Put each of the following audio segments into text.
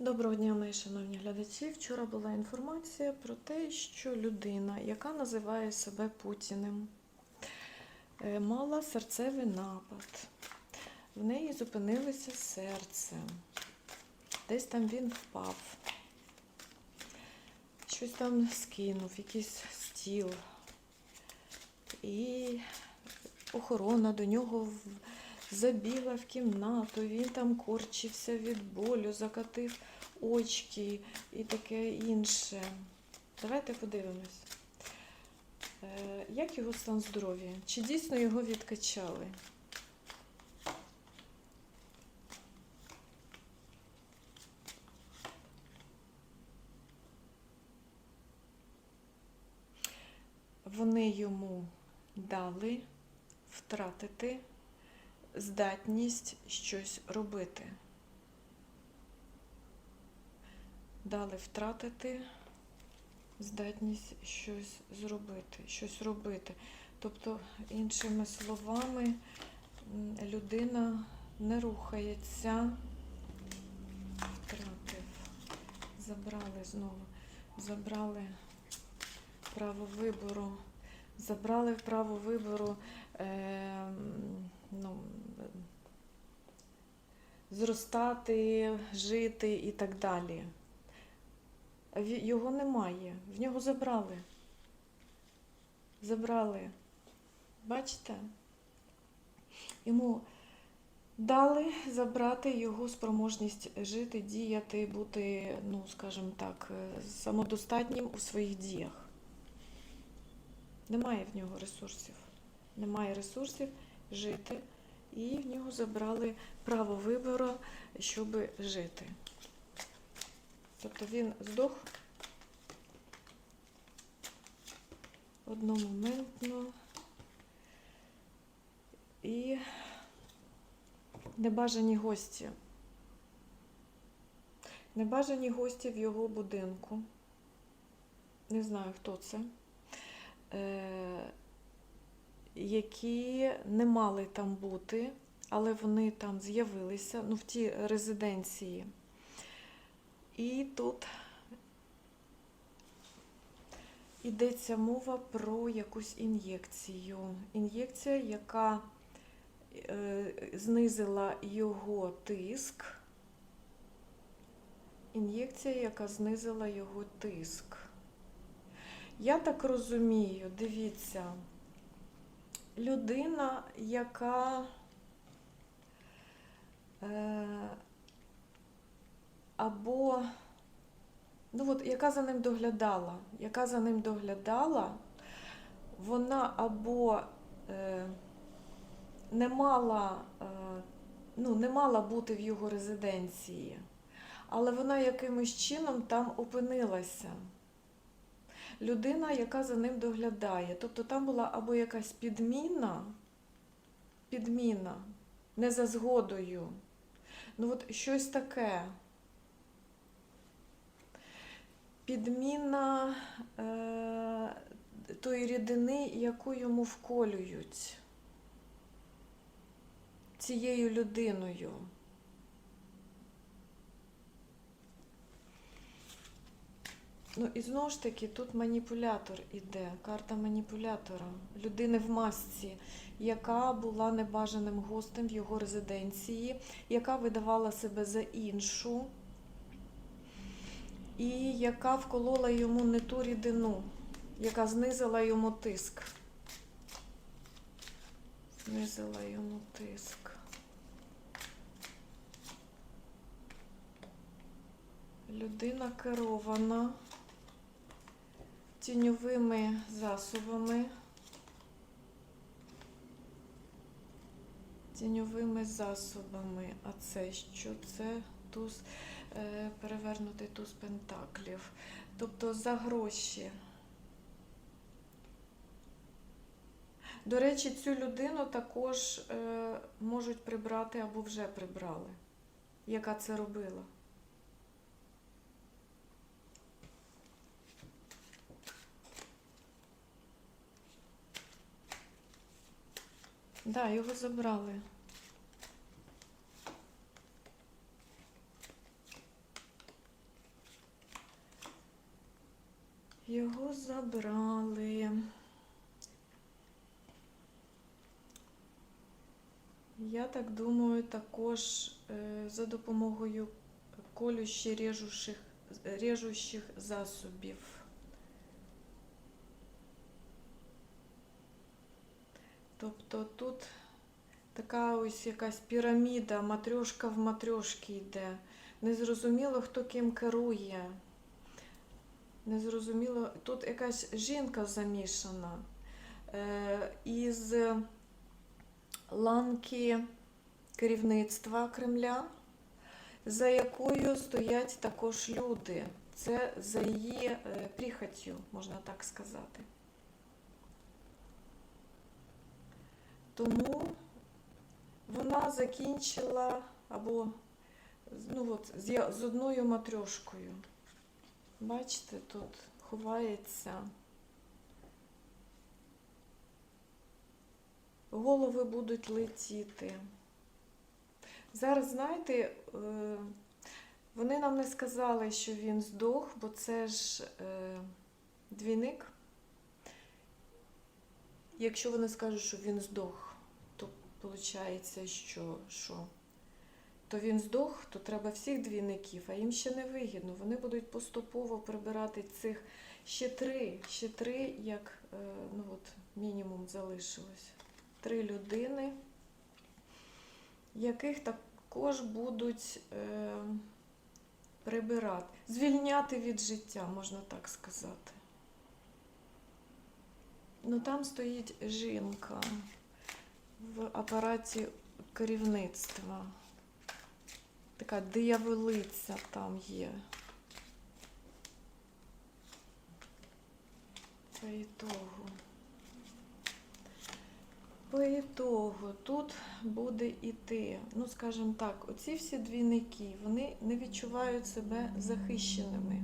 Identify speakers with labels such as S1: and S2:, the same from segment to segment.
S1: Доброго дня, мої шановні глядачі. Вчора була інформація про те, що людина, яка називає себе Путіним, е, мала серцевий напад. В неї зупинилося серце. Десь там він впав. Щось там скинув, якийсь стіл. І охорона до нього в- забігла в кімнату, він там корчився від болю, закатив очки і таке інше. Давайте подивимось. Е, Як його стан здоров'я? Чи дійсно його відкачали? Вони йому дали втратити здатність щось робити. Дали втратити здатність щось зробити, щось робити. Тобто, іншими словами, людина не рухається, втратив, забрали знову, забрали право вибору, забрали право вибору. Е, ну, зростати, жити і так далі. Його немає, в нього забрали. Забрали. Бачите? Йому дали забрати його спроможність жити, діяти, бути, ну, скажімо так, е, самодостатнім у своїх діях. Немає в нього ресурсів. Немає ресурсів жити, і в нього забрали право вибору, щоб жити. Тобто він здох одномоментно і небажані гості. Небажані гості в його будинку. Не знаю, хто це. Е, які не мали там бути, але вони там з'явилися, ну, в тій резиденції. І тут йдеться мова про якусь ін'єкцію. Ін'єкція, яка е, знизила його тиск. Ін'єкція, яка знизила його тиск. Я так розумію, дивіться, людина, яка е, або ну от, яка за ним доглядала, яка за ним доглядала, вона або е, не мала, е, ну, не мала бути в його резиденції, але вона якимось чином там опинилася людина, яка за ним доглядає. Тобто там була або якась підміна, підміна, не за згодою. Ну от щось таке. Підміна е, тої рідини, яку йому вколюють цією людиною. Ну і знову ж таки, тут маніпулятор іде, карта маніпулятора, людини в масці, яка була небажаним гостем в його резиденції, яка видавала себе за іншу, і яка вколола йому не ту рідину, яка знизила йому тиск. Знизила йому тиск. Людина керована тіньовими засобами. Тіньовими засобами. А це що? Це туз, е, перевернутий туз пентаклів. Тобто за гроші. До речі, цю людину також е, можуть прибрати або вже прибрали, яка це робила. Да, його забрали. Його забрали. Я так думаю, також е, за допомогою колющих режущих, режущих засобів. Тобто тут така ось якась піраміда, матрьошка в матрьошки йде. Незрозуміло, хто ким керує. Незрозуміло, тут якась жінка замішана. Е, із ланки керівництва Кремля, за якою стоять також люди. Це за її е, прихоттю, можна так сказати. Тому вона закінчила або ну, от, з, з одною матрьошкою. Бачите, тут ховається. Голови будуть летіти. Зараз, знаєте, е, вони нам не сказали, що він здох, бо це ж е, двійник. Якщо вони скажуть, що він здох, виходить, що, що? То він здох, то треба всіх двійників, а їм ще не вигідно. Вони будуть поступово прибирати цих ще три, ще три, як е, ну от, мінімум залишилось. Три людини, яких також будуть е, прибирати, звільняти від життя, можна так сказати. Ну там стоїть жінка в апараті керівництва. Така дияволиця там є. По ітогу. По ітогу тут буде іти, ну скажімо так, оці всі двійники, вони не відчувають себе захищеними.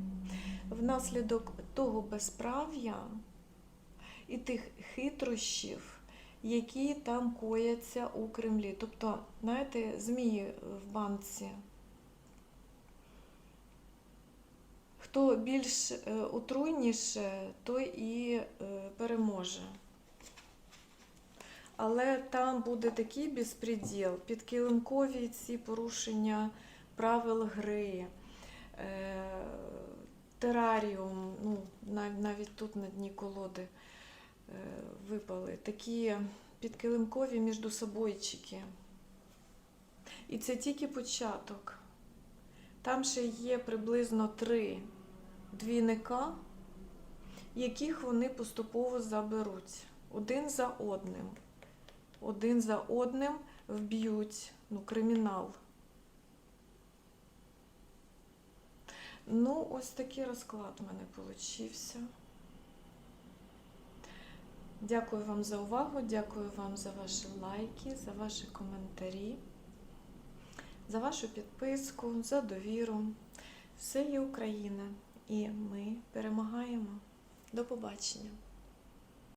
S1: Внаслідок того безправ'я і тих хитрощів, які там кояться у Кремлі. Тобто, знаєте, змії в банці. Хто більш е, отруйніше, той і е, переможе. Але там буде такий безпреділ, підкилимкові ці порушення правил гри, е, тераріум, ну, навіть тут на дні колоди випали, такі підкилимкові міждусобойчики. І це тільки початок. Там ще є приблизно три двійника, яких вони поступово заберуть один за одним. Один за одним вб'ють ну, кримінал. Ну, ось такий розклад у мене получився. Дякую вам за увагу, дякую вам за ваші лайки, за ваші коментарі, за вашу підписку, за довіру. Все є Україна, і ми перемагаємо. До побачення!